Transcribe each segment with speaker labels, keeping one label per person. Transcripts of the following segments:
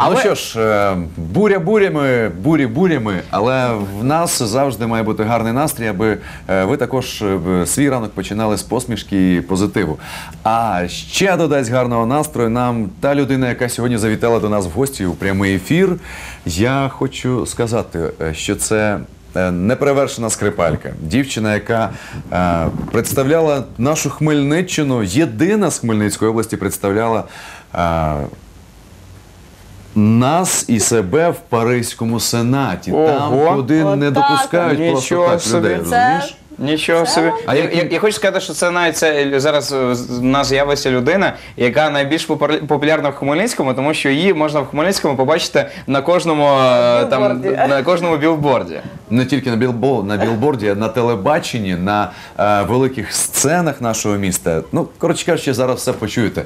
Speaker 1: Але-
Speaker 2: Ну що ж, е, буря бурями, бурі бурями, але в нас завжди має бути гарний настрій, аби е, ви також е, свій ранок починали з посмішки і позитиву. А ще додасть гарного настрою нам та людина, яка сьогодні завітала до нас в гості у прямий ефір. Я хочу сказати, що це. Неперевершена скрипалька, дівчина, яка е, представляла нашу Хмельниччину, єдина з Хмельницької області представляла е, нас і себе в Паризькому сенаті. Там,
Speaker 1: Ого.
Speaker 2: куди не
Speaker 3: Отак.
Speaker 2: допускають просто
Speaker 1: Нічого
Speaker 2: так
Speaker 1: собі.
Speaker 2: людей.
Speaker 3: Це-
Speaker 2: Розумієш?
Speaker 1: Нічого собі.
Speaker 2: А
Speaker 1: я,
Speaker 2: як-
Speaker 1: я, я хочу сказати, що це навіть це зараз е, з- в нас з'явиться людина, яка найбільш попар- популярна в Хмельницькому, тому що її можна в Хмельницькому побачити на кожному е, там
Speaker 3: Білборді.
Speaker 1: на кожному білборді.
Speaker 2: Не тільки на білбо, на білборді, а на телебаченні, на е, великих сценах нашого міста. Ну, коротше кажучи, зараз все почуєте.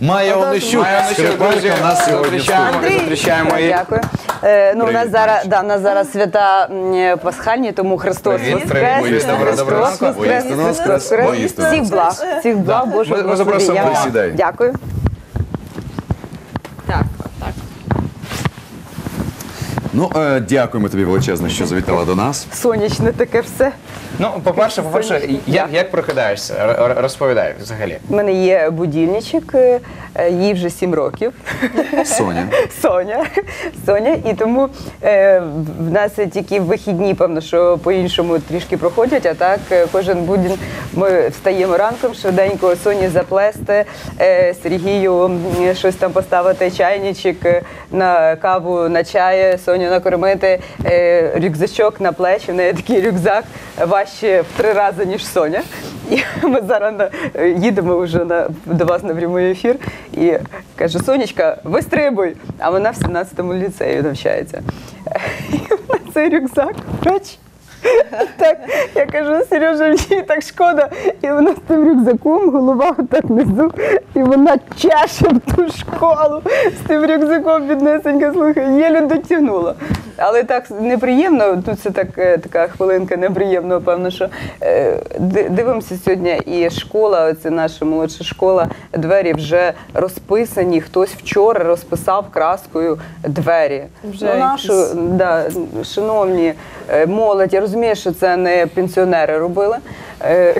Speaker 2: Майя
Speaker 3: Отож,
Speaker 2: Онищук,
Speaker 1: Майя Онищук,
Speaker 2: скрипалька
Speaker 1: друзі,
Speaker 2: нас сьогодні в
Speaker 1: зустрічаємо.
Speaker 2: студії.
Speaker 3: Андрій,
Speaker 1: Зустрічаємо її.
Speaker 3: Дякую. Е, ну, у
Speaker 2: Привіт,
Speaker 3: нас зараз,
Speaker 2: Марічка.
Speaker 3: да, у нас зараз свята м, пасхальні, тому Христос
Speaker 1: Привіт,
Speaker 3: Воскрес.
Speaker 1: привіт,
Speaker 2: Воістину,
Speaker 1: доброго- ранку.
Speaker 3: Воскрес,
Speaker 2: Воістину Воскрес,
Speaker 3: Воскрес.
Speaker 2: воістину
Speaker 3: Всіх благ, всіх благ
Speaker 1: Боже.
Speaker 3: Божого
Speaker 1: Ми- ми
Speaker 3: Господи.
Speaker 1: запросимо
Speaker 3: Я-
Speaker 1: вас.
Speaker 2: Присідай.
Speaker 3: Дякую.
Speaker 4: Так, так.
Speaker 2: Ну, е, дякуємо тобі величезно, що завітала до нас.
Speaker 3: Сонячне таке все.
Speaker 1: Ну, по-перше, по-перше, як, як прокидаєшся? Р- р- Розповідай взагалі.
Speaker 3: У мене є будильничок, е, е, їй вже 7 років.
Speaker 2: Соня.
Speaker 3: Соня. Соня. І тому е, в нас тільки вихідні, певно, що по-іншому трішки проходять, а так е, кожен будень ми встаємо ранком, швиденько Соні заплести, е, Сергію м, щось там поставити, чайничок е, на каву, на чай, Соню накормити, е, рюкзачок на плечі. В неї такий рюкзак важче в три рази, ніж Соня. І ми зараз їдемо вже на, до вас на прямий ефір і каже, Сонечка, вистрибуй! А вона в 17-му ліцеї навчається. І вона цей рюкзак, бач. Так, я кажу, Сережа, мені так шкода. І вона з тим рюкзаком, голова так внизу, і вона чеше в ту школу з тим рюкзаком піднесенька, слухай, єлі дотягнула. Але так неприємно, тут це так, е, така хвилинка неприємно, певно, що е, дивимося сьогодні, і школа, це наша молодша школа, двері вже розписані. Хтось вчора розписав краскою двері.
Speaker 4: Вже
Speaker 3: ну, нашу, да, шановні е, молодь, розумію, що це не пенсіонери робили. Е,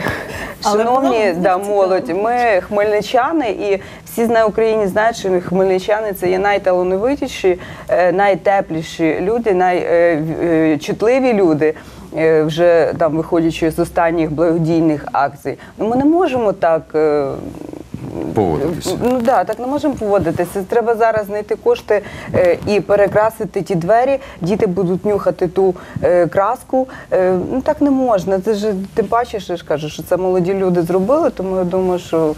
Speaker 3: Шановні да, молодь, ми хмельничани, і всі на Україні знають, що хмельничани це є найталановитіші, е, найтепліші люди, найчутливі люди. е, Вже там виходячи з останніх благодійних акцій, ну ми не можемо так
Speaker 2: Поводитися.
Speaker 3: Ну да, так не можемо поводитися. Треба зараз знайти кошти е, і перекрасити ті двері. Діти будуть нюхати ту е, краску. Е, ну так не можна. Це ж ти бачиш, я ж кажу, що це молоді люди зробили, тому я думаю, що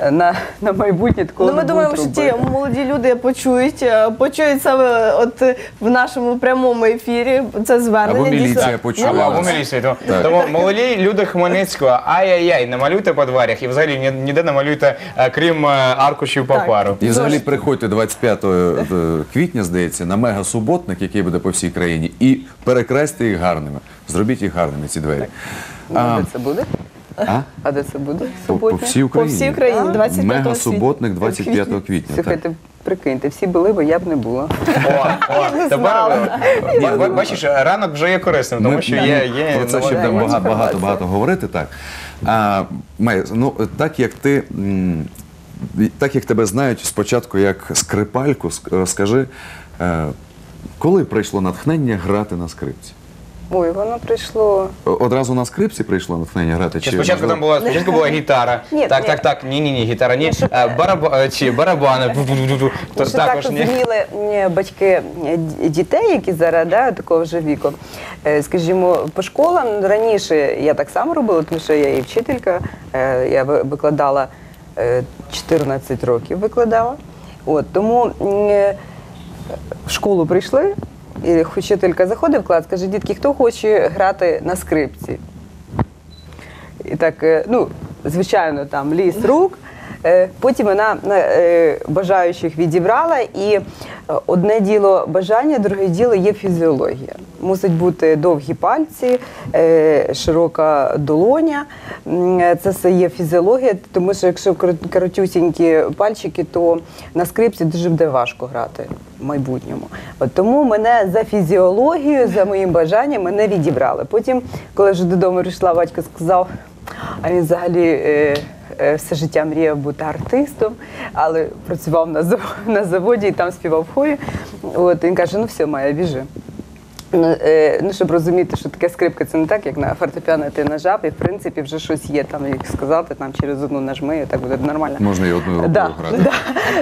Speaker 3: е, на, на майбутнє такого
Speaker 4: Ну, ми
Speaker 3: не
Speaker 4: думаємо,
Speaker 3: будуть
Speaker 4: що ті
Speaker 3: робити.
Speaker 4: молоді люди почують, е, почують саме от е, в нашому прямому ефірі це звернення.
Speaker 2: Або
Speaker 4: Дійсно,
Speaker 2: міліція почула.
Speaker 1: Або
Speaker 4: можна.
Speaker 1: міліції. Тому, тому молоді люди Хмельницького, ай-яй-яй, не малюйте по дверях і взагалі ні- ніде не малюйте, е, крім е, аркушів паперу.
Speaker 2: І взагалі приходьте 25 квітня, здається, на мега-суботник, який буде по всій країні, і перекресьте їх гарними. Зробіть їх гарними, ці двері.
Speaker 3: А де це буде?
Speaker 2: а?
Speaker 3: А де це буде?
Speaker 2: По, по всій Україні.
Speaker 4: всій Україні 25
Speaker 2: Мега-суботник 25 квітня. так.
Speaker 3: Слухайте, прикиньте, всі були, бо я б не була.
Speaker 1: О, о, тепер е, ба- ба- бачиш, ранок вже є корисним, тому що є, є
Speaker 2: про це ще будемо
Speaker 1: інформація.
Speaker 2: багато, багато, багато говорити. Так. А, Май, ну, так як ти. Так як тебе знають спочатку як скрипальку, скажи, е, коли прийшло натхнення грати на скрипці?
Speaker 3: Ой, воно прийшло.
Speaker 2: Одразу на скрипці прийшло натхнення грати?
Speaker 1: Чи спочатку
Speaker 2: можливо-
Speaker 1: там була спочатку була гітара.
Speaker 3: Ні,
Speaker 1: так,
Speaker 3: ні.
Speaker 1: так, так. Ні, ні, ні, гітара, ні. Е, Бараба е, чи барабани. Бу-бу-бу-бу. То
Speaker 3: Що так
Speaker 1: також ні.
Speaker 3: зрозуміли м, батьки е, д- дітей, які зараз да, такого вже віку. Е, Скажімо, по школам раніше я так само робила, тому що я і вчителька, е, я ви- викладала е, 14 років викладала. От, тому м, е, в школу прийшли, і вчителька заходить в клас, каже, дітки, хто хоче грати на скрипці? І так, е, ну, звичайно, там ліс рук. Е, Потім вона е, бажаючих відібрала, і е, одне діло бажання, друге діло є фізіологія. Мусить бути довгі пальці, широка долоня. Це все є фізіологія, тому що якщо коротюсінькі пальчики, то на скрипці дуже буде важко грати в майбутньому. От тому мене за фізіологію, за моїм бажанням, мене відібрали. Потім, коли вже додому прийшла, батько сказав, а він взагалі. Е, Все життя мріяв бути артистом, але працював на заводі і там співав в хорі. От він каже: ну все, Майя, біжи. Ну, е, ну, щоб розуміти, що таке скрипка, це не так, як на фортепіано ти нажав, і в принципі вже щось є там, як сказати, там через одну нажми, і так буде нормально.
Speaker 2: Можна і одною рукою
Speaker 3: да,
Speaker 2: грати.
Speaker 3: Да,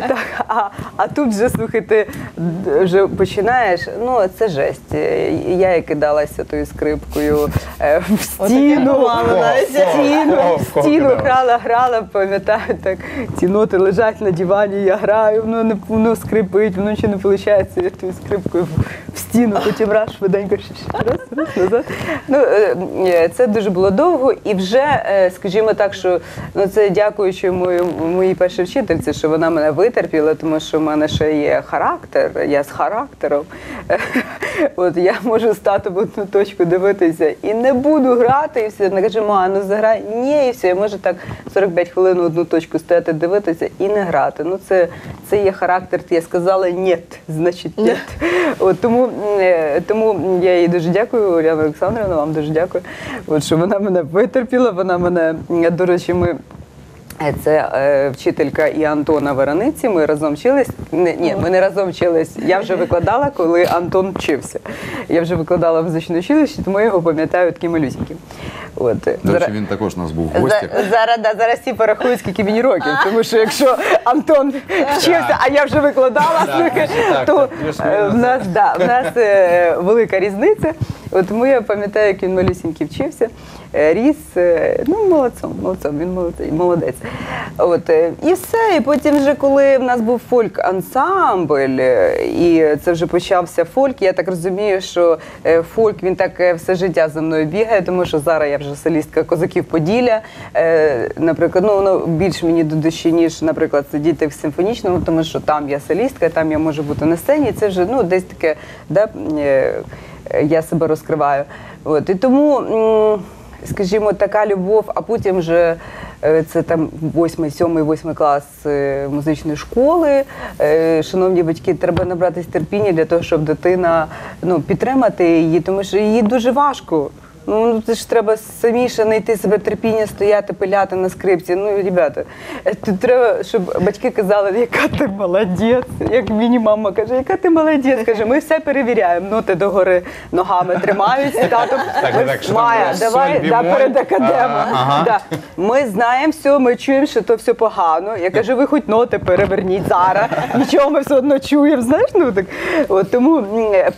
Speaker 3: так, а, а тут вже слухайте, д- вже починаєш. Ну це жесть. Е, Я і кидалася тою скрипкою е, в стіну, в стіну, в стіну грала, грала, пам'ятаю, так ці ноти лежать на дивані, я граю, воно не воно скрипить, воно ще не виходить, я тою скрипкою в, в стіну, потім раз швиденько раз, раз назад. Ну е, це дуже було довго, і вже, е, скажімо так, що ну це дякуючи моїй, моїй першій вчительці, що вона мене витерпіла, тому що в мене ще є характер, я з характером. От я можу стати в одну точку дивитися і не буду грати, і все. Вона каже, ма, ну заграй. Ні, і все. Я можу так 45 хвилин в одну точку стояти, дивитися і не грати. Ну це, це є характер. Я сказала ні, значить ні. От тому, е, тому я їй дуже дякую, Уляна Олександрівна, вам дуже дякую. От що вона мене витерпіла, вона мене, до речі, ми. Е, Це е, вчителька і Антона Вараниці. Ми разом вчились. Не, ні, ми не разом вчились. Я вже викладала, коли Антон вчився. Я вже викладала в музичному училищі, тому я його пам'ятаю таким малюсіньким. От
Speaker 2: До речі, він також у нас був в гостях.
Speaker 3: за- зараз, да, зараз всі порахують, скільки мені років, тому що якщо Антон вчився, а я вже викладала,
Speaker 1: так,
Speaker 3: то
Speaker 1: так, плюс-мінус,
Speaker 3: е, в нас, да, в нас е, велика різниця. Тому я пам'ятаю, як він малюсінький вчився, е, ріс, е, ну молодцом, молодцом, він молодець. молодець. От, е, і все. І потім, вже коли в нас був фольк-ансамбль, і це вже почався фольк, я так розумію, що фольк він так все життя за мною бігає, тому що зараз я вже солістка козаків Поділля. Наприклад, ну воно більш мені до душі, ніж, наприклад, сидіти в симфонічному, тому що там я солістка, там я можу бути на сцені. Це вже ну десь таке, да, я себе розкриваю. От і тому. Скажімо, така любов, а потім вже е, це там восьмий, сьомий, восьмий клас е, музичної школи. Е, Шановні батьки, треба набратися терпіння для того, щоб дитина ну, підтримати її, тому що її дуже важко. Ну, це ж треба самі ще знайти себе терпіння, стояти, пиляти на скрипці. Ну, ребята, тут треба, щоб батьки казали, яка ти молодець. Як мені мама каже, яка ти молодець. Каже, ми все перевіряємо. Ноти догори ногами тримають. Тато,
Speaker 1: Так, так,
Speaker 3: Майя, давай да, перед академом. Да. Ми знаємо все, ми чуємо, що то все погано. Я кажу, ви хоч ноти переверніть зараз. Нічого ми все одно чуємо. Знаєш, ну так. От, тому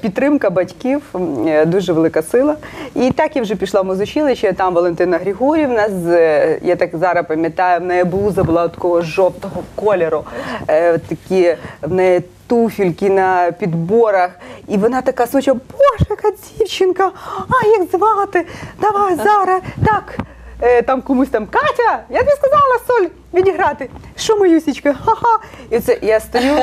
Speaker 3: підтримка батьків е, дуже велика сила. І так я вже пішла в музичилище, там Валентина Григорівна, з, е, я так зараз пам'ятаю, в неї блуза була такого жовтого кольору. Е, такі в неї туфельки на підборах. І вона така суча, боже, яка дівчинка, а як звати? Давай зараз. Так. Е, там комусь там Катя, я тобі сказала соль відіграти. Що моюсічка? Ха-ха. І це я стою.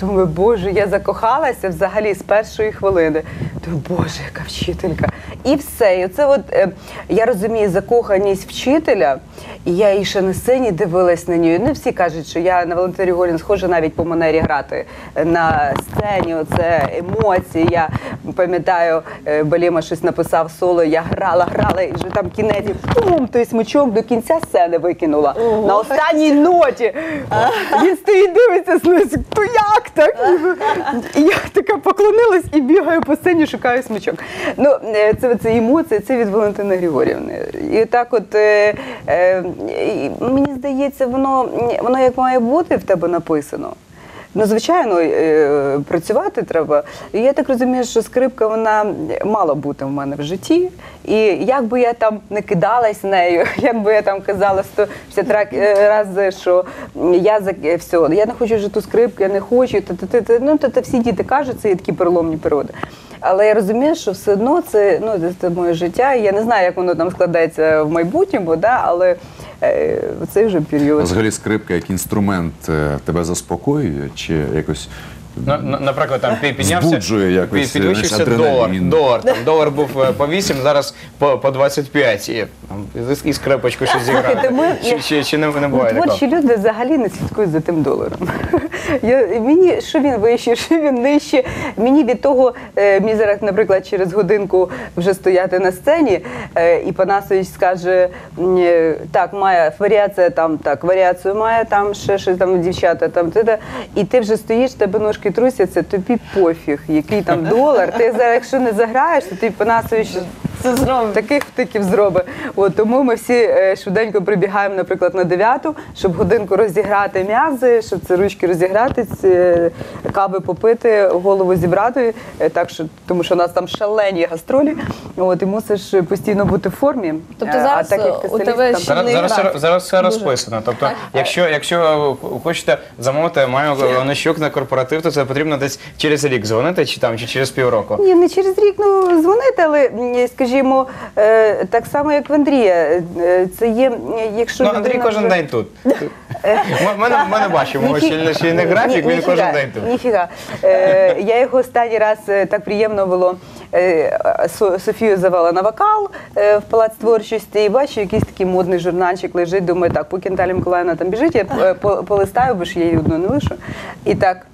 Speaker 3: Думаю, боже, я закохалася взагалі з першої хвилини. Думаю, боже, яка вчителька. І все. І це от е, я розумію закоханість вчителя, і я її ще на сцені дивилась на нього. Ну, всі кажуть, що я на Валентині Горін схожа навіть по манері грати на сцені. Оце емоції. Я пам'ятаю, е, Баліма щось написав соло. Я грала, грала, і вже там кінець пум, той смичок до кінця сцени викинула. На останній ноті. Він стоїть, дивиться знизу, то як так? І я така поклонилась і бігаю по сцені, шукаю смичок. Ну, е, це, це емоції, це від Валентини Григорівни. І так от, е, е, мені здається, воно, воно як має бути в тебе написано. Ну, звичайно, е, працювати треба. Я так розумію, що скрипка вона мала бути в мене в житті. І як би я там не кидалась нею, як би я там казала 150 разів, що я за е, все, я не хочу ту скрипку, я не хочу. Та, та, та. Ну, та, та всі діти кажуть, це є такі переломні періоди. Але я розумію, що все одно це, ну, це, це моє життя. Я не знаю, як воно там складається в майбутньому, да, але е, в цей вже період.
Speaker 2: Взагалі скрипка як інструмент е, тебе заспокоює чи якось
Speaker 1: На- на- Наприклад, там пі- піднявся,
Speaker 2: Збуджує якось,
Speaker 1: підвищився
Speaker 2: знаєш,
Speaker 1: долар. Долар, там, долар був е, по 8, зараз по, по 25. І, там, і скрипочку щось зіграти.
Speaker 3: Слухайте, ми-
Speaker 1: Чи, чи, чи не, не буває такого?
Speaker 3: Творчі люди взагалі не слідкують за тим доларом. Я, мені що він вище, що він нижче. Мені від того, е, мені зараз, наприклад, через годинку вже стояти на сцені, е, і Панасович скаже: е, так, має варіація там, так, варіацію має, там ще щось там дівчата, там те, і ти вже стоїш, тебе ножки трусяться, тобі пофіг, який там долар. Ти зараз, якщо не заграєш, то ти Панасович
Speaker 4: Це зробить.
Speaker 3: таких втиків зробить. От тому ми всі е, швиденько прибігаємо, наприклад, на дев'яту, щоб годинку розіграти м'язи, щоб це ручки розіграти, ці, е, кави попити, голову зібрати. е, Так що тому, що у нас там шалені гастролі. От і мусиш постійно бути в формі.
Speaker 4: Тобто зараз,
Speaker 3: а так як ти
Speaker 4: у тебе
Speaker 3: там-
Speaker 4: ще-
Speaker 1: Зараз,
Speaker 4: Щільний
Speaker 1: зараз, все- зараз все
Speaker 4: Дуже.
Speaker 1: розписано. Тобто,
Speaker 4: Так.
Speaker 1: якщо, якщо хочете замовити маю Онищук на корпоратив, то це потрібно десь через рік дзвонити, чи там, чи через півроку.
Speaker 3: Ні, не через рік ну дзвонити, але м, скажімо, е, так само як в Андрія. е, Це є, якщо
Speaker 1: Ну, Андрій
Speaker 3: людина
Speaker 1: кожен день тут. Ми, ми, не- бачимо щільний, графік, він кожен день тут.
Speaker 3: Ніфіга. Е, я його останній раз е, так приємно було. е, Софію завела на вокал е, в палац творчості і бачу, якийсь такий модний журнальчик лежить. Думаю, так, поки Наталя Миколаївна там біжить, я е, полистаю, бо ж я її одну не лишу. І так.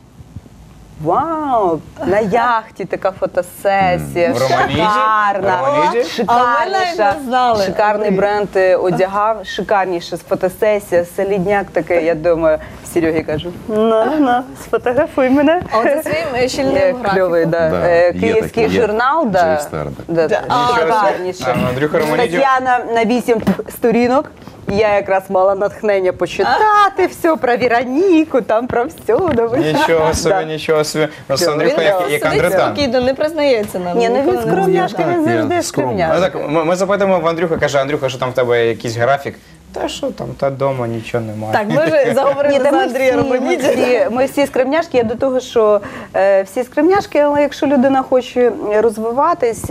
Speaker 3: Вау! На яхті така фотосесія.
Speaker 1: В?
Speaker 3: Шикарна.
Speaker 1: В
Speaker 4: А ми навіть
Speaker 3: Шикарніша.
Speaker 4: не знали.
Speaker 3: Шикарний бренд е, одягав, шикарніша фотосесія, солідняк такий. Я думаю, Серегі кажу, на, на, сфотографуй мене.
Speaker 4: А от за своїм е,
Speaker 3: Е,
Speaker 4: щільним
Speaker 3: Кльовий,
Speaker 4: графіком.
Speaker 3: да.
Speaker 2: Да,
Speaker 3: Е,
Speaker 2: є
Speaker 3: Київський
Speaker 2: такий, є.
Speaker 3: журнал, да.
Speaker 2: Джейстар,
Speaker 3: Да,
Speaker 4: Да. А,
Speaker 3: шикарніше.
Speaker 1: А, Андрюха Романідів.
Speaker 3: Тетяна на вісім сторінок. Я якраз мала натхнення почитати все про Вероніку, там про все. ну,
Speaker 1: Нічого собі, нічого собі. Ну,
Speaker 3: Він
Speaker 1: як, як
Speaker 4: Сидить
Speaker 1: Андретан.
Speaker 4: спокійно, не признається нам.
Speaker 3: Ні, ну він
Speaker 4: не
Speaker 3: скромняшка, він завжди
Speaker 2: я.
Speaker 1: Ну, так, ми, ми запитуємо в Андрюха, каже, Андрюха, що там в тебе якийсь графік. Та що там, та вдома нічого немає.
Speaker 4: Так, ми вже заговорили за
Speaker 3: ми
Speaker 4: Андрія
Speaker 3: всі, ми,
Speaker 4: Романіді.
Speaker 3: всі, ми всі скремняшки. Я до того, що е, всі скремняшки, але якщо людина хоче розвиватись,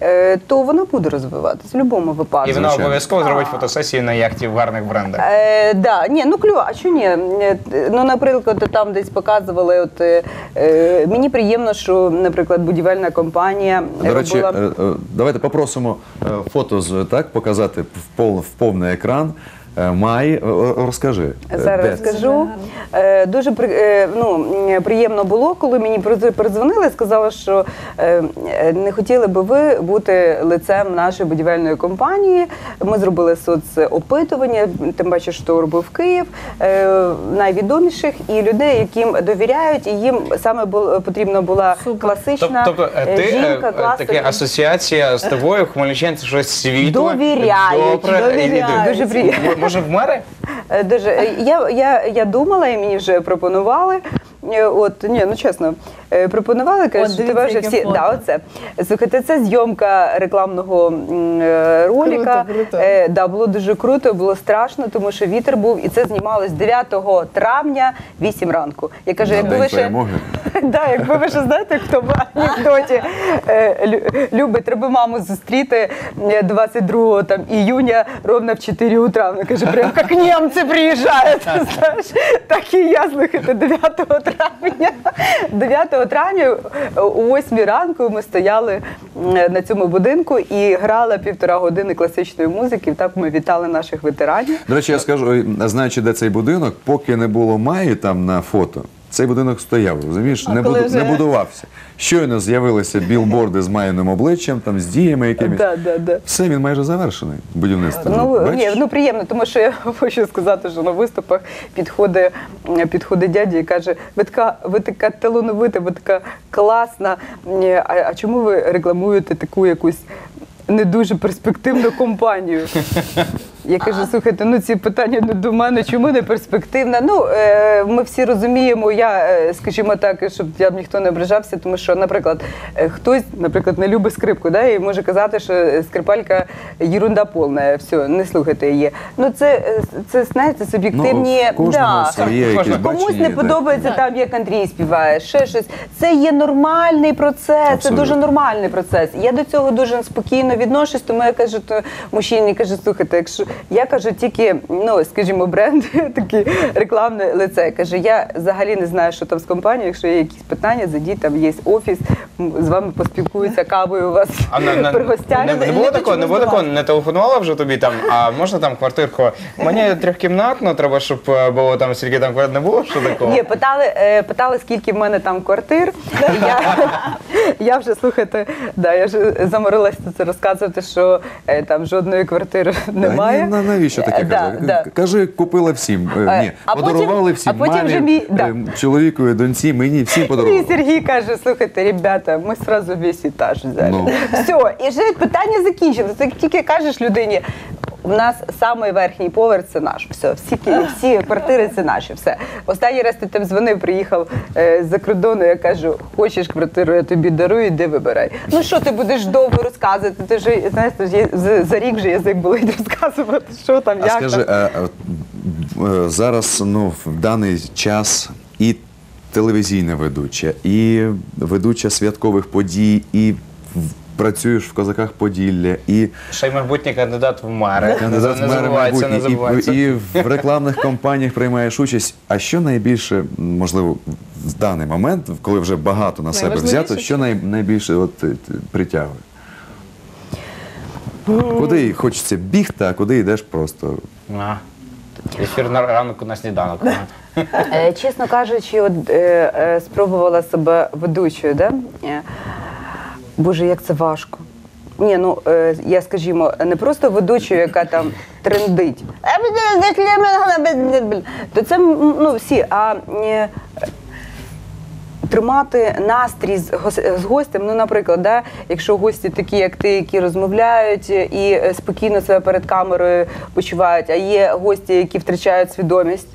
Speaker 3: е, то вона буде розвиватись в будь-якому
Speaker 1: І вона
Speaker 2: Звичайно.
Speaker 1: обов'язково зробить фотосесії на яхті в гарних брендах.
Speaker 3: Е, да, ні, ну кльово, а чого ні? Е, Ну, наприклад, там десь показували, от е, е, мені приємно, що, наприклад, будівельна компанія
Speaker 2: До речі,
Speaker 3: робила.
Speaker 2: е, е, давайте попросимо е, фото з так показати в пол в повний екран. Е, Май, е, е, розкажи.
Speaker 3: Зараз розкажу. Дуже при- ну, приємно було, коли мені передз- передзвонили, сказали, що не хотіли би ви бути лицем нашої будівельної компанії. Ми зробили соцопитування, тим паче, що робив Київ, найвідоміших і людей, яким довіряють, і їм саме потрібна була класична
Speaker 1: Тобто, ти
Speaker 3: жінка, класика.
Speaker 1: таке асоціація з тобою, хмельничанці, щось світле.
Speaker 3: Довіряють,
Speaker 1: добре.
Speaker 3: довіряють. Дуже приємно.
Speaker 1: Може, в мери?
Speaker 3: Е, Дуже я, я, я думала, і мені вже пропонували. Е, От ні, ну чесно, е, пропонували, кажуть, що тебе вже всі
Speaker 4: яке
Speaker 3: да, оце. Слухайте, це зйомка рекламного е, ролика.
Speaker 4: Круто, круто.
Speaker 3: Е, да, було дуже круто, було страшно, тому що вітер був, і це знімалось 9 травня, 8 ранку. Я кажу, якби ви ще
Speaker 2: перемоги.
Speaker 3: Да, якби ви ще знаєте, хто в анекдоті е, лю- любить, треба маму зустріти е, 22 там, іюня ровно в 4 утра. Вона каже, прям як німці приїжджають. Знаєш, так і я слухайте 9 травня. 9 травня о 8 ранку ми стояли на цьому будинку і грала півтора години класичної музики. І так ми вітали наших ветеранів.
Speaker 2: До речі, я скажу, знаючи, де цей будинок, поки не було Маї там на фото, цей будинок стояв, розумієш, не, буду-
Speaker 4: вже-
Speaker 2: не будувався. Щойно з'явилися білборди з Маїним обличчям, там з діями якимись.
Speaker 3: Да, да, да.
Speaker 2: Все, він майже завершений, будівництво.
Speaker 3: Ну, ні, ну приємно, тому що я хочу сказати, що на виступах підходить, м, підходить дядя і каже: ви така, ви така талановита, ви така класна. А, а чому ви рекламуєте таку якусь не дуже перспективну компанію? Я кажу, слухайте, ну ці питання не до мене, чому не перспективна? Ну, е, ми всі розуміємо, я, е, скажімо так, щоб я б ніхто не ображався, тому що, наприклад, е, хтось, наприклад, не любить скрипку, да, і може казати, що скрипалька єрунда повна, все, не слухайте її. Ну, це, е, це знаєте, суб'єктивні.
Speaker 2: Ну, в кожного
Speaker 3: да.
Speaker 2: своє якесь
Speaker 3: Комусь
Speaker 2: бачення,
Speaker 3: не
Speaker 2: да.
Speaker 3: подобається там, як Андрій співає, ще щось. Це є нормальний процес, це
Speaker 2: Абсолютно.
Speaker 3: дуже нормальний процес. Я до цього дуже спокійно відношусь, тому я кажу, то мужчині кажу, слухайте, якщо я кажу тільки, ну скажімо, бренд, таке рекламне лице. Каже, я взагалі не знаю, що там з компанією. Якщо є якісь питання, зайдіть, там є офіс, з вами поспілкуються кавою у вас
Speaker 1: А на, на,
Speaker 3: пригостять.
Speaker 1: не, не було такого, не було такого, не телефонувала вже тобі там, а можна там квартирку? Мені трьохкімнатно, треба, щоб е, було там стільки там квартир, не було що такого?
Speaker 3: Ні, питали, е, питали, скільки в мене там квартир. Я, я вже слухайте, да, я вже заморилася це розказувати, що е, там жодної квартири немає.
Speaker 2: Та на- навіщо таке
Speaker 3: Е, да,
Speaker 2: казати?
Speaker 3: да.
Speaker 2: Кажи, купила всім. Е,
Speaker 3: Е,
Speaker 2: Ні,
Speaker 3: а потім-
Speaker 2: подарували всім.
Speaker 3: а потім
Speaker 2: мамі,
Speaker 3: вже мій- да.
Speaker 2: чоловікові, доньці, мені всім
Speaker 3: І
Speaker 2: подарували.
Speaker 3: Сергій каже: слухайте, ребята, ми сразу весь етаж взяли.
Speaker 2: Ну.
Speaker 3: Все, і вже питання закінчилося. Ти тільки кажеш людині. У нас самий верхній поверх це наш. Все, всі всі квартири це наші. Все. Останній раз ти там дзвонив, приїхав е, з-за кордону. Я кажу, хочеш квартиру, я тобі дарую, іди вибирай. Ну що ти будеш довго розказувати? Ти ж знаєш, за, за рік вже язик болить розказувати, що там,
Speaker 2: А
Speaker 3: як
Speaker 2: скажи,
Speaker 3: там.
Speaker 2: е, е, зараз ну, в даний час і телевізійна ведуча, і ведуча святкових подій, і в- працюєш в козаках Поділля, і
Speaker 1: Ще й майбутній кандидат в мери.
Speaker 2: кандидат
Speaker 1: не
Speaker 2: в мери
Speaker 1: забувається, не
Speaker 2: майбутній,
Speaker 1: забувається.
Speaker 2: і, і в рекламних кампаніях приймаєш участь. А що найбільше, можливо, в даний момент, коли вже багато на себе взято, що най, найбільше от, е, притягує? Куди хочеться бігти, а куди йдеш просто
Speaker 1: А. Ефір на ранку на сніданок.
Speaker 3: Е, Чесно кажучи, от, е, е, спробувала себе ведучою, да? Боже, як це важко. Ні, ну е, я скажімо, не просто ведучою, яка там трендить. То це ну, всі, а е, тримати настрій з, з гостем. Ну, наприклад, да, якщо гості такі, як ти, які розмовляють і е, спокійно себе перед камерою почувають, а є гості, які втрачають свідомість.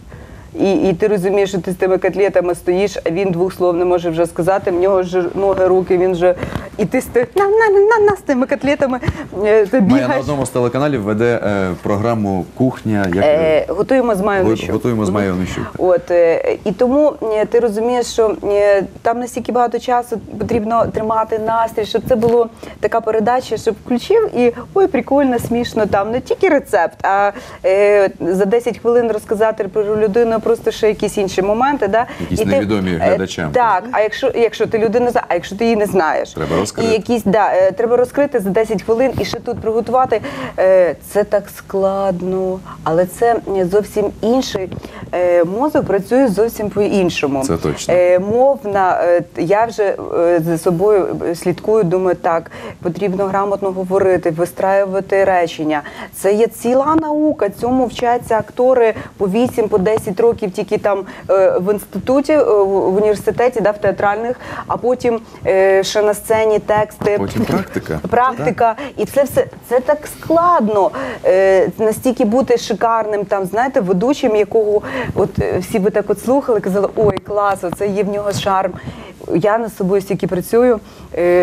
Speaker 3: І, і ти розумієш, що ти з тими котлетами стоїш, а він двох слов не може вже сказати. В нього ж ноги, руки, він вже. І ти стоїш на, на, на, на, на з тими котлетами. е, Ти
Speaker 2: Майя на одному з телеканалів веде е, програму Кухня. Як
Speaker 3: Е, готуємо з Майю
Speaker 2: Го-
Speaker 3: Нищук.
Speaker 2: готуємо з Майєю Нищук.
Speaker 3: От е, і тому е, ти розумієш, що е, там настільки багато часу потрібно тримати настрій, щоб це було така передача, щоб включив і ой, прикольно, смішно. Там не тільки рецепт, а е, за 10 хвилин розказати про людину просто ще якісь інші моменти. Да?
Speaker 2: Якісь
Speaker 3: І
Speaker 2: невідомі
Speaker 3: е,
Speaker 2: глядачам.
Speaker 3: Так, а якщо, якщо ти людину а якщо ти її не знаєш,
Speaker 2: Треба розкрити.
Speaker 3: і якісь да, е, треба розкрити за 10 хвилин і ще тут приготувати. Е, Це так складно, але це зовсім інший мозок працює зовсім по-іншому.
Speaker 2: Це точно.
Speaker 3: Мовна, я вже за собою слідкую, думаю, так, потрібно грамотно говорити, вистраювати речення. Це є ціла наука. Цьому вчаться актори по 8 по 10 років тільки там е, в інституті, е, в університеті, да, в театральних, а потім е, ще на сцені тексти.
Speaker 2: Потім практика.
Speaker 3: Практика, і це все це так складно. Настільки бути шикарним, там знаєте, ведучим, якого от всі би так от слухали, казали, ой, клас, це є в нього шарм. Я над собою стільки працюю,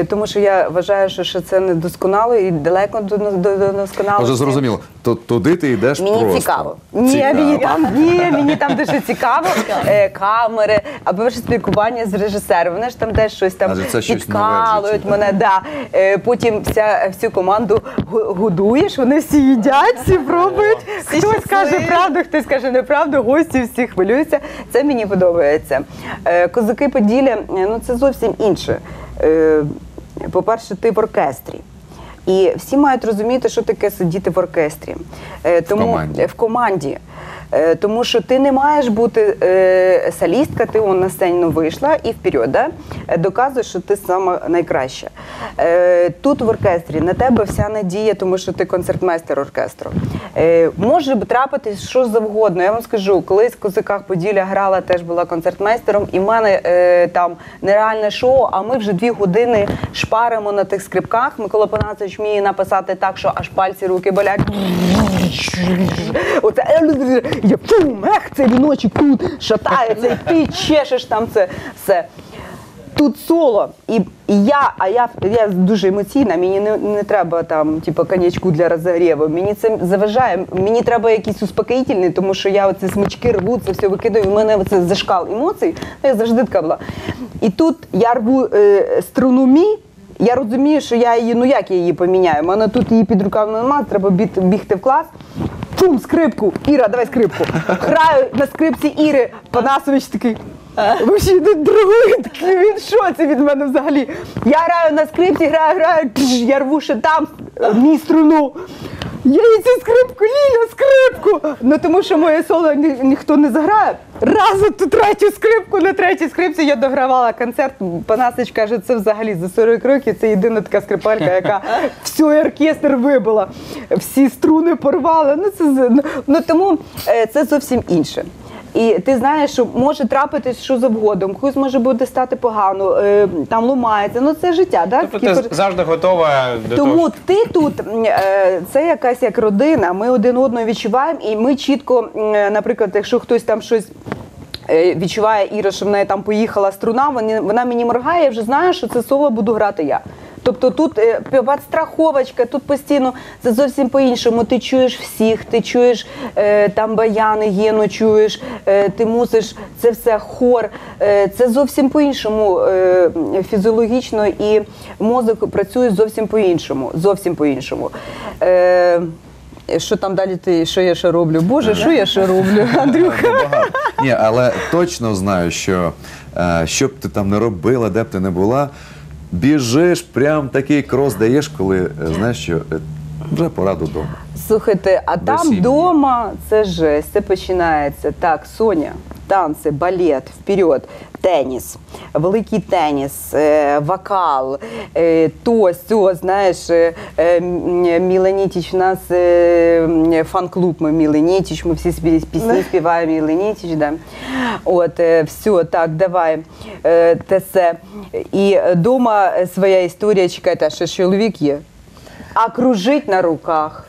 Speaker 3: тому що я вважаю, що, це не досконало і далеко до, до, до досконалості.
Speaker 2: Отже, зрозуміло, то туди ти йдеш
Speaker 3: Мені
Speaker 2: просто.
Speaker 3: цікаво. Ні,
Speaker 2: Цікаво.
Speaker 3: мені там ні, мені там дуже цікаво. Е, камери, або ваше спілкування з режисером. Вони ж там теж щось там
Speaker 2: Адже це щось нове в
Speaker 3: підкалують
Speaker 2: житті.
Speaker 3: мене. Да. Е, потім вся всю команду гу- годуєш, вони всі їдять, всі пробують.
Speaker 4: Всі
Speaker 3: Хтось каже правду, хтось каже неправду, гості всі хвилюються. Це мені подобається. Е, Козаки Поділля, е, ну це зовсім інше. Е, По-перше, ти в оркестрі. І всі мають розуміти, що таке сидіти в оркестрі. тому Тому
Speaker 2: команді.
Speaker 3: в команді. Е, Тому що ти не маєш бути е, солістка, ти он на сцену вийшла і вперед, да? Е, доказуєш, що ти сама найкраща. Е, тут в оркестрі на тебе вся надія, тому що ти концертмейстер оркестру. Е, може трапитись що завгодно. Я вам скажу, колись в Козаках Поділля грала, теж була концертмейстером, і в мене е, там нереальне шоу, а ми вже дві години шпаримо на тих скрипках. Микола Панасович вміє написати так, що аж пальці руки болять. Я пум, ех, це віночок тут шатається, і ти чешеш там це все. Тут соло, і, і я, а я, я дуже емоційна, мені не, не треба там, типу, конячку для розогріву. Мені це заважає. Мені треба якийсь успокоїтельний, тому що я оці смички рву, це все викидаю. в мене це зашкал емоцій. Я завжди така була. І тут я рву е, струну мі. Я розумію, що я її, ну як я її поміняю? У мене тут її під руками немає, треба біг- бігти в клас. Чум, скрипку. Іра, давай скрипку. Граю на скрипці Іри. Панасович такий. Ви ще другий такий, він що це від мене взагалі? Я граю на скрипці, граю, граю, я рву ще там мій струну. Я їй скрипку, Ліля, скрипку. Ну тому що моє соло ні, ніхто не заграє. Разу ту третю скрипку на третій скрипці я догравала концерт. Панасич каже, це взагалі за 40 років. Це єдина така скрипалька, яка всю оркестр вибила, всі струни порвала. Ну це з- ну, ну тому е, це зовсім інше. І ти знаєш, що може трапитись що завгодно, когось може буде стати погано, е, там ломається. Ну це життя, так?
Speaker 1: Тобто ти завжди готова до того.
Speaker 3: Тому ти тут е, це якась як родина. Ми один одного відчуваємо, і ми чітко, е, наприклад, якщо хтось там щось. е, Відчуває Іра, що в неї там поїхала струна, вони- вона мені моргає, я вже знаю, що це соло буду грати я. Тобто тут е, підстраховочка, тут постійно це зовсім по-іншому. Ти чуєш всіх, ти чуєш е, там баяни, гену чуєш, е, ти мусиш це все хор. Це зовсім по-іншому фізіологічно і мозок працює зовсім по-іншому. Зовсім по-іншому. Що там далі ти, що я ще роблю? Боже, що я ще роблю, Андрюха?
Speaker 2: Ні, але точно знаю, що що б ти там не робила, де б ти не була, біжиш, прям такий крос даєш, коли е, знаєш, що е, вже пора додому.
Speaker 3: Слухайте, а
Speaker 2: До
Speaker 3: там
Speaker 2: сім'ї.
Speaker 3: вдома це жесть, це починається. Так, Соня, танці, балет, вперед, теніс, великий теніс, е, вокал, е, то, сьо, знаєш, е, е, м, Міла Нітіч, у нас е, фан-клуб, ми Міли Нітіч, ми всі пісні співаємо Міли Нітіч, да. От, е, все, так, давай, е, те все. І вдома своя історія, чекайте, а ще чоловік є? А кружить на руках.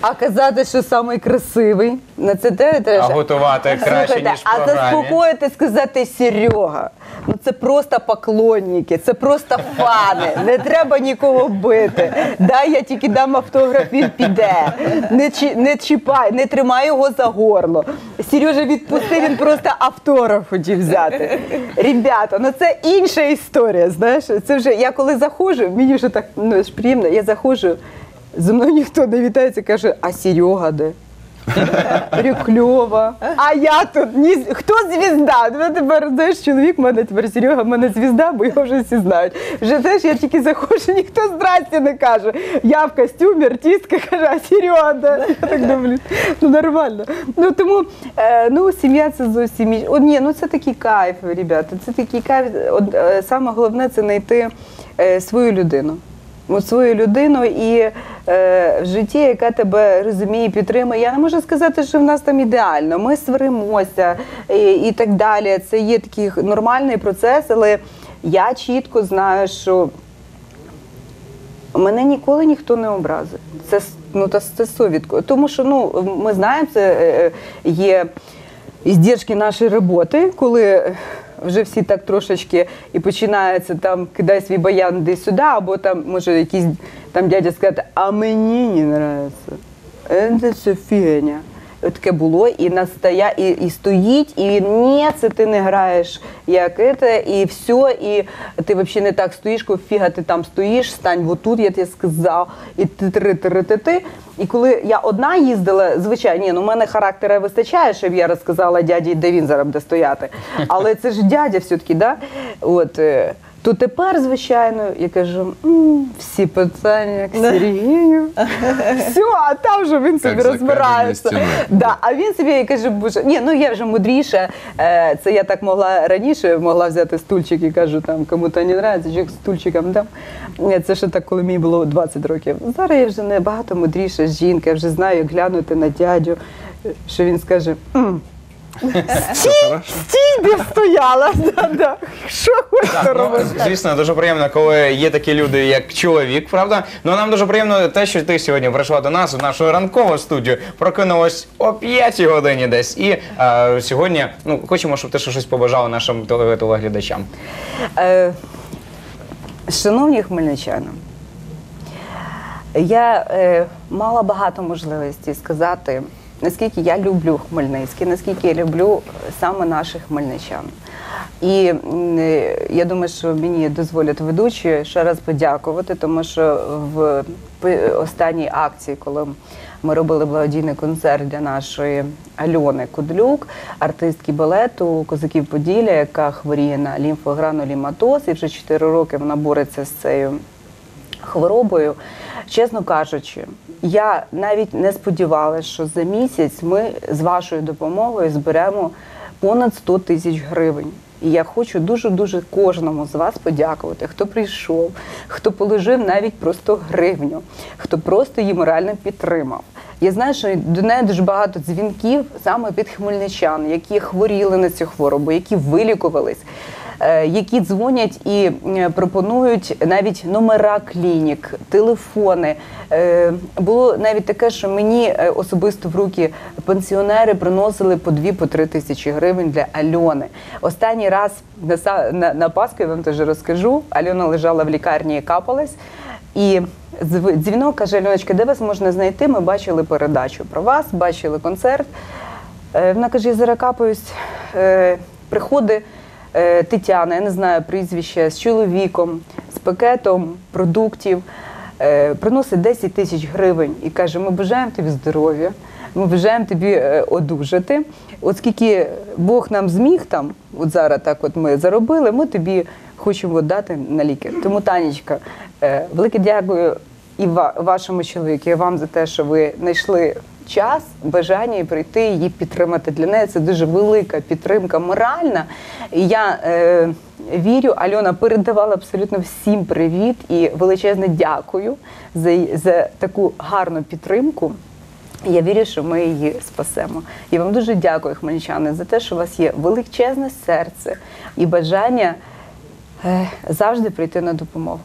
Speaker 3: А казати, що самий красивий, на це те треба.
Speaker 1: А готувати краще, ніж в
Speaker 3: а
Speaker 1: програмі.
Speaker 3: заспокоїти, сказати Серега. Ну це просто поклонники, це просто фани. Не треба нікого бити. Дай я тільки дам автограф, він піде. Не, чі- не чіпай, не тримай його за горло. Сережа відпусти, він просто автограф хотів взяти. Ребята, ну це інша історія. Знаєш, це вже я коли заходжу, мені вже так ну, ж приємно, я заходжу. Зі мною ніхто не вітається, каже, а Серега де? Говорю, кльово. А я тут ні, хто звізда? Ну, тепер знаєш, чоловік в мене тепер Серега, в мене звізда, бо його вже всі знають. Вже теж я тільки заходжу, ніхто здрасті не каже. Я в костюмі, артистка каже, а Серега, де? Я так думаю, ну нормально. Ну тому е, ну, сім'я це зовсім інше. Ні, ну це такий кайф, ребята. Це такий кайф. Е, саме головне це знайти е, свою людину. Свою людину і е, в житті, яка тебе розуміє, підтримує. Я не можу сказати, що в нас там ідеально. Ми сваримося і, і так далі. Це є такий нормальний процес, але я чітко знаю, що мене ніколи ніхто не образив. Це ну та це совідко. Тому що ну ми знаємо, це е, е, є іздержки нашої роботи, коли вже всі так трошечки і починається там кидай свій баян десь сюди, або там може якийсь там дядя сказати, а мені не подобається. Це все фігня. Таке було і настоя, і, і стоїть, і ні, це ти не граєш як це, і все, і ти взагалі не так стоїш, коли фіга ти там стоїш, стань вот я тобі сказав, і ти ти ти ти ти І коли я одна їздила, звичайно, ні, ну в мене характера вистачає, щоб я розказала дяді, де він зараз буде стояти. Але це ж дядя все-таки, да? От, е, то тепер, звичайно, я кажу, «М, всі питання к Сергію. Все, а там вже він собі
Speaker 2: за
Speaker 3: розбирається.
Speaker 2: кам'яною стіною.
Speaker 3: Да, а він собі я кажу, боже, ні, ну я вже мудріша. Е, Це я так могла раніше могла взяти стульчик і кажу, там кому-то не подобається, чи стульчиком дам. Це ще так, коли мені було 20 років. Зараз я вже набагато мудріша жінка, я вже знаю, як глянути на дядю, що він скаже. «М, Стій, де стояла. Що хочеш
Speaker 1: ну,
Speaker 3: робити?
Speaker 1: звісно, дуже приємно, коли є такі люди, як чоловік, правда? Ну нам дуже приємно те, що ти сьогодні прийшла до нас у нашу ранкову студію, прокинулась о 5 годині десь. І е, сьогодні ну, хочемо, щоб ти ще щось побажала нашим теле- телеглядачам.
Speaker 3: Е, Шановні хмельничани, я е, мала багато можливостей сказати, наскільки я люблю Хмельницький, наскільки я люблю саме наших хмельничан. І е, я думаю, що мені дозволять ведучі ще раз подякувати, тому що в останній акції, коли Ми робили благодійний концерт для нашої Альони Кудлюк, артистки балету Козаків Поділля, яка хворіє на лімфогрануліматоз, і вже 4 роки вона бореться з цією хворобою. Чесно кажучи, я навіть не сподівалася, що за місяць ми з вашою допомогою зберемо понад 100 тисяч гривень. І я хочу дуже-дуже кожному з вас подякувати, хто прийшов, хто положив навіть просто гривню, хто просто її морально підтримав. Я знаю, що до неї дуже багато дзвінків саме від хмельничан, які хворіли на цю хворобу, які вилікувались які дзвонять і е, пропонують навіть номера клінік, телефони. Е, Було навіть таке, що мені е, особисто в руки пенсіонери приносили по 2 по 3 тисячі гривень для Альони. Останній раз на, на, Пасху я вам теж розкажу. Альона лежала в лікарні і капалась. І зв- дзвінок каже, Альоночка, де вас можна знайти? Ми бачили передачу про вас, бачили концерт. Е, Вона каже, я. Е, Приходить е, Тетяна, я не знаю прізвище, з чоловіком, з пакетом продуктів, е, приносить 10 тисяч гривень і каже: ми бажаємо тобі здоров'я, ми бажаємо тобі е, одужати. От скільки Бог нам зміг там, от зараз так от ми заробили, ми тобі хочемо дати на ліки. Тому, Танечка, е, велике дякую і вашому чоловіку, і вам за те, що ви знайшли час, бажання і прийти її підтримати. Для неї це дуже велика підтримка моральна. І я е, вірю, Альона передавала абсолютно всім привіт і величезне дякую за, за таку гарну підтримку. Я вірю, що ми її спасемо. Я вам дуже дякую, хмельничани, за те, що у вас є величезне серце і бажання е, завжди прийти на допомогу.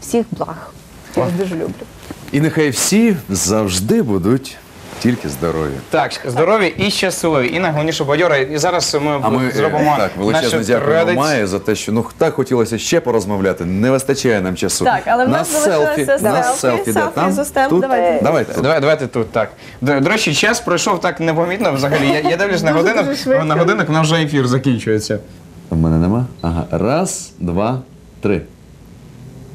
Speaker 3: Всіх благ. Я вас дуже люблю.
Speaker 2: І нехай всі завжди будуть тільки здорові.
Speaker 1: Так, здорові і щасливі, і найголовніше бадьори. І зараз ми,
Speaker 2: А ми
Speaker 1: зробимо
Speaker 2: так величезне
Speaker 1: нашу
Speaker 2: дякуємо за те, що ну так хотілося ще порозмовляти. Не вистачає нам часу.
Speaker 4: Так, але в
Speaker 2: на
Speaker 4: нас залишилося
Speaker 2: на
Speaker 4: селфі,
Speaker 2: селфі, де
Speaker 4: селфі
Speaker 2: там
Speaker 4: з
Speaker 2: тут.
Speaker 4: Давайте.
Speaker 2: Давайте.
Speaker 1: Давай, давайте тут так. До, до речі, час пройшов так непомітно взагалі. Я, я дивлюсь на годинок, на годинок, на вже ефір закінчується.
Speaker 2: У мене нема. Ага. Раз, два, три.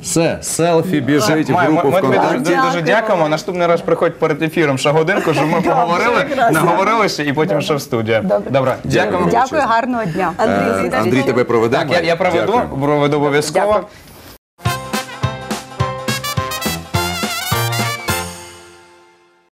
Speaker 2: Все, селфі біжить в
Speaker 1: Май, ми,
Speaker 2: групу
Speaker 1: ми тобі дуже,
Speaker 2: ВКонтакті.
Speaker 1: дуже,
Speaker 4: Дякуємо.
Speaker 1: Наступний раз приходь перед ефіром ще годинку, щоб ми поговорили,
Speaker 4: прекрасно.
Speaker 1: наговорилися і потім ще в студію.
Speaker 3: Добре.
Speaker 1: Добре, дякуємо.
Speaker 2: Дякую.
Speaker 3: Дякую, гарного дня.
Speaker 2: Е, Андрій тебе проведе.
Speaker 1: Так, я, я проведу,
Speaker 2: Дякую.
Speaker 1: проведу обов'язково.
Speaker 3: Дякую.